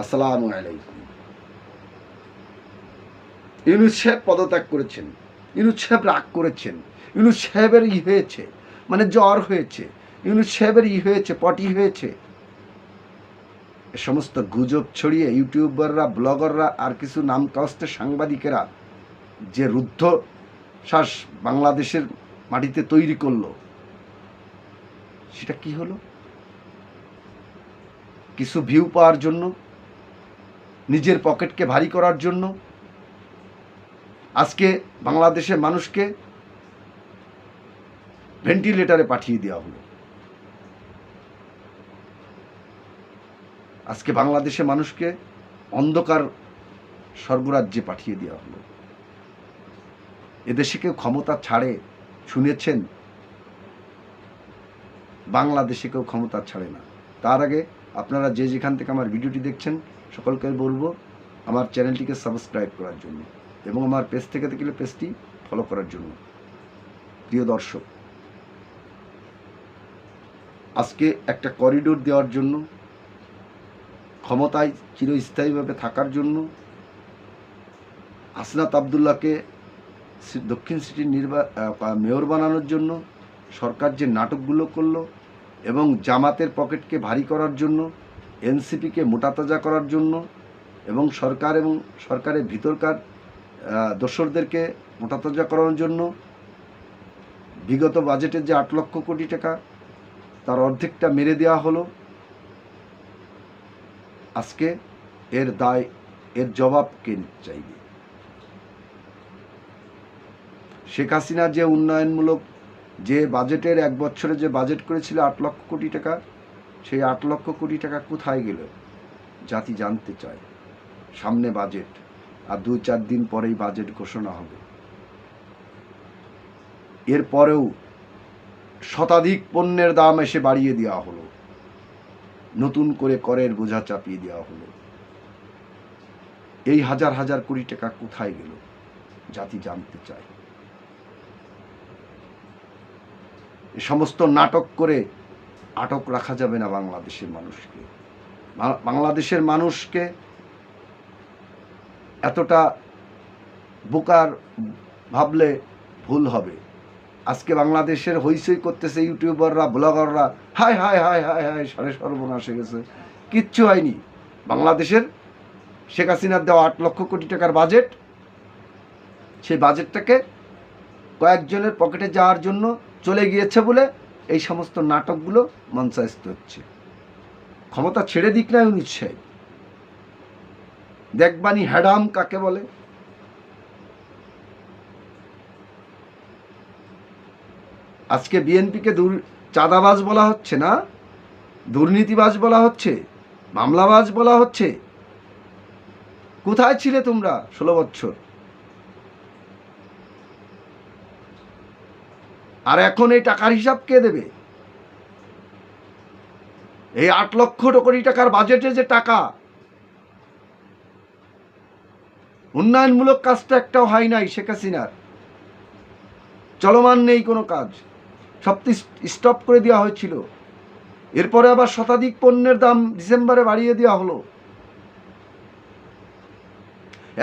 আসসালামু আলাইকুম। ইউনুস সাহেব পদত্যাগ করেছেন, ইউনুস সাহেব রাগ করেছেন, ইউনুস সাহেবের ই হয়েছে মানে জ্বর হয়েছে, ইউনুস সাহেবের ই হয়েছে, পটি হয়েছে। এ সমস্ত গুজব ছড়িয়ে ইউটিউবাররা, ব্লগাররা, আর কিছু নাম কাস্তের সাংবাদিকেরা যে রুদ্ধ শ্বাস বাংলাদেশের মাটিতে তৈরি করল, সেটা কি হলো? কিছু ভিউ পাওয়ার জন্য নিজের পকেটকে ভারী করার জন্য। আজকে বাংলাদেশের মানুষকে ভেন্টিলেটারে পাঠিয়ে দেওয়া হলো। আজকে বাংলাদেশের মানুষকে অন্ধকার স্বর্গরাজ্যে পাঠিয়ে দেওয়া হলো। এদেশে কেউ ক্ষমতা ছাড়ে, শুনেছেন? বাংলাদেশে কেউ ক্ষমতা ছাড়ে না। তার আগে আপনারা যে যেখান থেকে আমার ভিডিওটি দেখছেন, সকলকে বলব আমার চ্যানেলটিকে সাবস্ক্রাইব করার জন্য এবং আমার পেজ থেকে দেখলে পেজটি ফলো করার জন্য। প্রিয় দর্শক, আজকে একটা করিডোর দেওয়ার জন্য, ক্ষমতায় চিরস্থায়ীভাবে থাকার জন্য হাসনাত আবদুল্লাহকে দক্ষিণ সিটির নির্বা মেয়র বানানোর জন্য সরকার যে নাটকগুলো করল এবং জামাতের পকেটকে ভারী করার জন্য, এনসিপিকে মোটাতাজা করার জন্য এবং সরকার এবং সরকারের ভিতরকার দোসরদেরকে মোটাতাজা করানোর জন্য বিগত বাজেটের যে আট লক্ষ কোটি টাকা তার অর্ধেকটা মেরে দেওয়া হলো, আজকে এর দায়, এর জবাব কে চাইবে? শেখ হাসিনা যে উন্নয়নমূলক যে বাজেটের এক বছরে যে বাজেট করেছিল আট লক্ষ কোটি টাকা, সেই আট লক্ষ কোটি টাকা কোথায় গেল? জাতি জানতে চায়। সামনে বাজেট, আর দু চার দিন পরেই বাজেট ঘোষণা হবে। এরপরেও শতাধিক পণ্যের দাম এসে বাড়িয়ে দেওয়া হলো। নতুন করে করের বোঝা চাপিয়ে দেওয়া হলো। এই হাজার হাজার কোটি টাকা কোথায় গেল? জাতি জানতে চায় এ সমস্ত নাটক করে আটক রাখা যাবে না বাংলাদেশের মানুষকে। বাংলাদেশের মানুষকে এতটা বোকার ভাবলে ভুল হবে। আজকে বাংলাদেশের হইচই করতেছে ইউটিউবাররা, ব্লগাররা, হায় হায় হায় হায় হায়, সাড়ে সর্বনাশ হয়ে গেছে। কিচ্ছু হয়নি। বাংলাদেশের শেখ হাসিনার দেওয়া আট লক্ষ কোটি টাকার বাজেট, সেই বাজেটটাকে কয়েকজনের পকেটে যাওয়ার জন্য চলে গিয়েছে বলে এই সমস্ত নাটকগুলো মঞ্চায়িত হচ্ছে। ক্ষমতা ছেড়ে দিক না ইউনিট সাহেব। দেখবানি হ্যাডাম কাকে বলে? আজকে বিএনপিকে দূর চাঁদাবাজ বলা হচ্ছে না? দুর্নীতিবাজ বলা হচ্ছে? মামলাবাজ বলা হচ্ছে? কোথায় ছিলে তোমরা ষোলো বছর? আর এখন এই টাকার হিসাব কে দেবে? এই আট লক্ষ কোটি টাকার বাজেটে যে টাকা, উন্নয়নমূলক কাজটা একটাও হয় নাই শেখ হাসিনার। চলমান নেই কোনো কাজ। সব স্টপ করে দেওয়া হয়েছিল। এরপরে আবার শতাধিক পণ্যের দাম ডিসেম্বরে বাড়িয়ে দেওয়া হলো।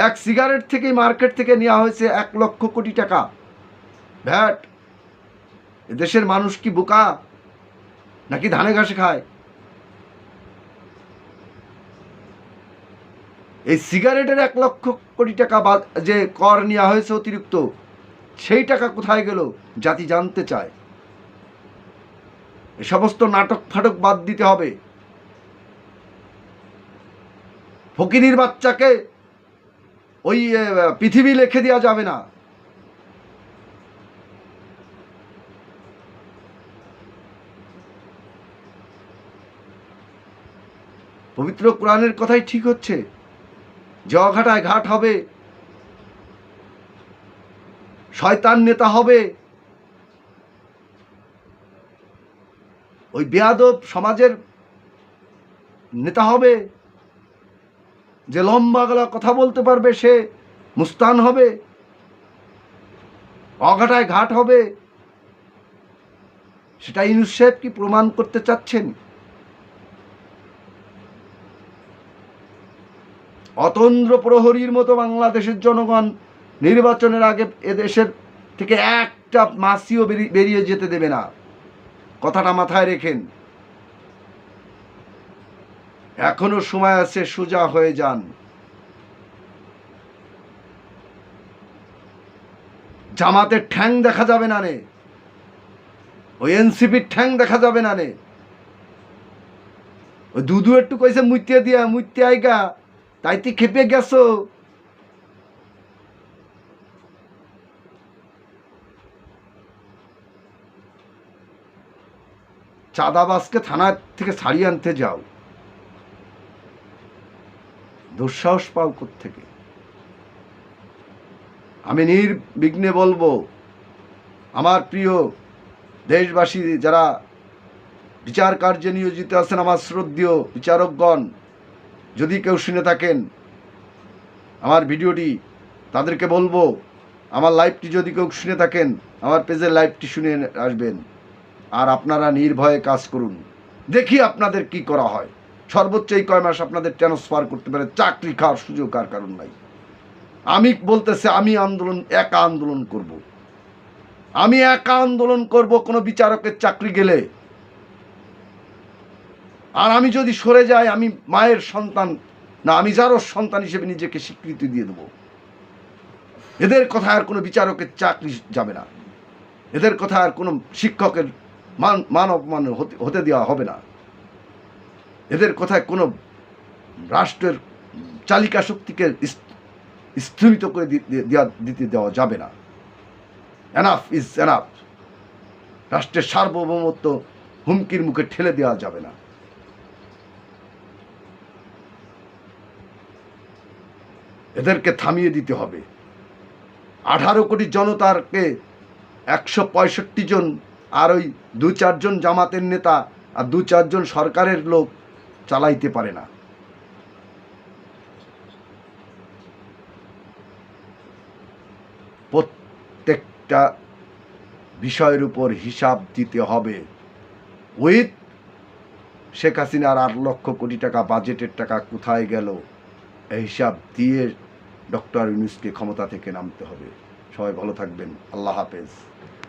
এক সিগারেট থেকেই মার্কেট থেকে নেওয়া হয়েছে এক লক্ষ কোটি টাকা। ভ্যাট। দেশের মানুষ কি বোকা? নাকি ধানে ঘাসে খায়? এই সিগারেটের এক লক্ষ কোটি টাকা যে কর নেওয়া হয়েছে অতিরিক্ত, সেই টাকা কোথায় গেল? জাতি জানতে চায়। এ সমস্ত নাটক ফাটক বাদ দিতে হবে। ফকিনির বাচ্চাকে ওই পৃথিবী লিখে দেওয়া যাবে না। পবিত্র কোরআনের কথাই ঠিক হচ্ছে। জঘাটায় ঘাট হবে। শয়তান নেতা হবে। ওই বেয়াদব সমাজের নেতা হবে। যে লম্বা গলা কথা বলতে পারবে সে মুস্তান হবে। অঘাটায় ঘাট হবে। সেটা ইউনুস সাহেব কি প্রমাণ করতে চাচ্ছেন? অতন্দ্র প্রহরীর মতো বাংলাদেশের জনগণ নির্বাচনের আগে এদেশের থেকে একটা মাসিও বেরিয়ে যেতে দেবে না। কথাটা মাথায় রেখেন। এখনও সময় আছে, সোজা হয়ে যান। জামাতের ঠ্যাং দেখা যাবে না নে। ওই এনসিপির ঠ্যাং দেখা যাবে না নে। ওই দুদু একটু কইছে মুইতে দিয়া মুইতে আইগা। তাই তুই খেপে গেছো। চাঁদাবাসকে থানা থেকে ছাড়িয়ে আনতে যাও। দুঃসাহস পাও থেকে আমি নির্বিঘ্নে বলব, আমার প্রিয় দেশবাসী, যারা বিচার কার্যে নিয়োজিত আছেন, আমার শ্রদ্ধেয় বিচারকগণ যদি কেউ শুনে থাকেন, আমার ভিডিওটি তাদেরকে বলব, আমার লাইভটি যদি কেউ শুনে থাকেন, আমার পেজের লাইভটি শুনে আসবেন। আর আপনারা নির্ভয়ে কাজ করুন। দেখি আপনাদের কি করা হয়। সর্বোচ্চ এই কয় মাস আপনাদের ট্রান্সফার করতে পারে চাকরি খাওয়ার সুযোগ আর কারণ নাই। আমি বলতেছে, আমি আন্দোলন, একা আন্দোলন করব। আমি একা আন্দোলন করব কোনো বিচারকের চাকরি গেলে। আর আমি যদি সরে যাই, আমি মায়ের সন্তান না, আমি যারও সন্তান হিসেবে নিজেকে স্বীকৃতি দিয়ে দেবো। এদের কথা আর কোনো বিচারকের চাকরি যাবে না। এদের কথা আর কোনো শিক্ষকের মান মান অপমান হতে দেওয়া হবে না। এদের কথায় কোনো রাষ্ট্রের চালিকা শক্তিকে স্থ- স্থগিত করে দিতে দেওয়া যাবে না। এনাফ ইজ এনাফ রাষ্ট্রের সার্বভৌমত্ব হুমকির মুখে ঠেলে দেওয়া যাবে না। এদেরকে থামিয়ে দিতে হবে। আঠারো কোটি জনতারকে একশো পঁয়ষট্টি জন আর ওই দু চারজন জামাতের নেতা আর দু চারজন সরকারের লোক চালাইতে পারে না। প্রত্যেকটা বিষয়ের উপর হিসাব দিতে হবে। উইথ শেখ হাসিনার আট লক্ষ কোটি টাকা, বাজেটের টাকা কোথায় গেল? হিসাব দিয়ে ডক্টর ইউনুসকে ক্ষমতা থেকে নামতে হবে। সবাই ভালো থাকবেন। আল্লাহ হাফেজ।